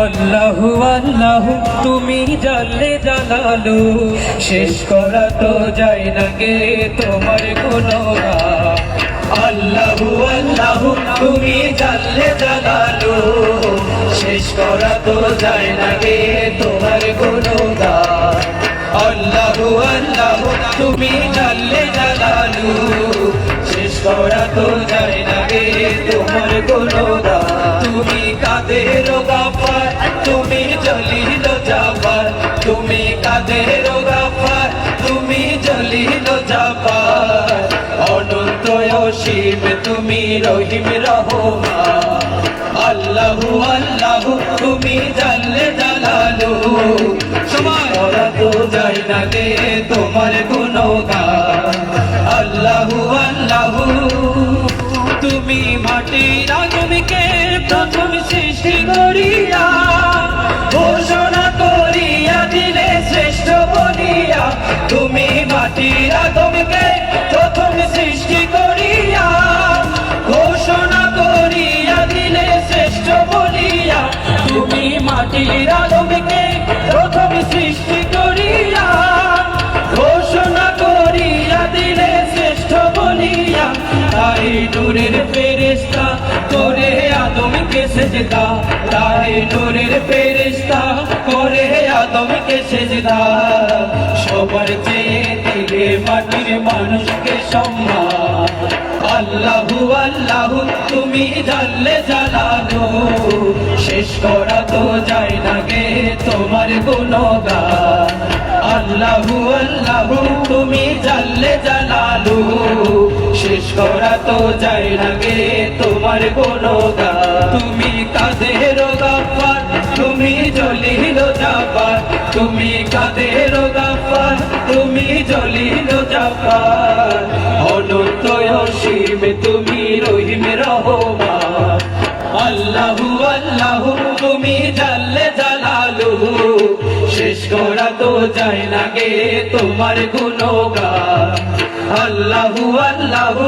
আল্লাহু, আল্লাহ, তুমি জানলে জানালো। শেষ করা তো যায় না গে তোমার গুণগান আল্লাহু, আল্লাহ, তুমি জানলে জানালো। শেষ করা তো যায় না গে তোমার গুণগান আল্লাহু, আল্লাহ, তুমি জানলে জানালো। শেষ করা তো যায় না গে তোমার গুণগান তুমি কাদের গাফার তুমি জলিল জাফার অনন্ত অসীম তুমি রহিম আল্লাহু তুমি জানলে জালালু। সময় তো যাই না গে তোমার গুণগান। তুমি মাটির আগুনকে প্রথম সৃষ্টি করিয়া আগুনকে প্রথম সৃষ্টি করিয়া, ঘোষণা করিয়া দিলে শ্রেষ্ঠ বলিয়া প্রথম সৃষ্টি করিয়া, ঘোষণা করিয়া দিলে শ্রেষ্ঠ বলিয়া করে আদমকে সেজদা, তাই নূরের ফেরেস্তা আদমকে সেজদা সবার চেয়ে দিলে মাটির মানুষকে সম্মান। আল্লাহু আল্লাহু, তুমি জানলে জানালো। শেষ করা তো যায় না গে তোমার গুণগান। আল্লাহু আল্লাহু, তুমি জানলে জানালো। শেষ করা তো যায় না গে তোমার গুণগান। তুমি কাদের গাফার তুমি জলিল জাফার অনন্ত অসীম তুমি রহিম রহমান। আল্লাহু আল্লাহু, তুমি জানলে জালালু। শেষ করা তো যায় না গে তোমার গুণগান। আল্লাহু আল্লাহু,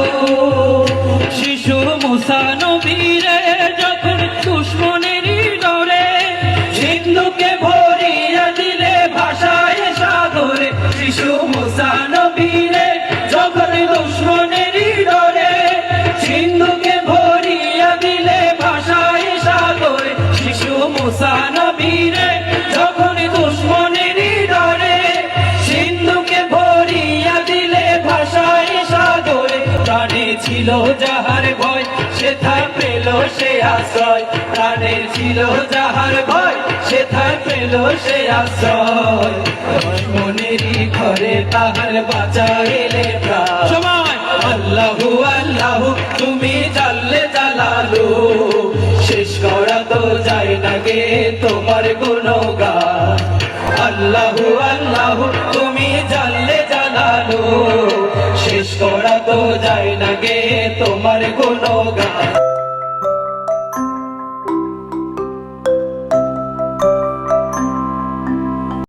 শিশু মুসা নবীরে সিন্ধুকে ভরিয়া দিলে ভাষায় সাগরে, শিশু মুসা নবীরে, যখন দুশ্মনের ডরে সিন্ধুকে ভরিয়া দিলে ভাষায় সাগরে, প্রাণে ছিল যাহার ভয় সেথা পেল সে আশ্রয়। প্রাণে ছিল যাহার ভয় সেথা পেল সে আশ্রয়। মনেরই ঘরে তাহার বাঁচাইলে করা তো যায় না গে তোমার আল্লাহ আল্লাহ, তুমি জানলে জানালো। শেষ করা তো যায় না গে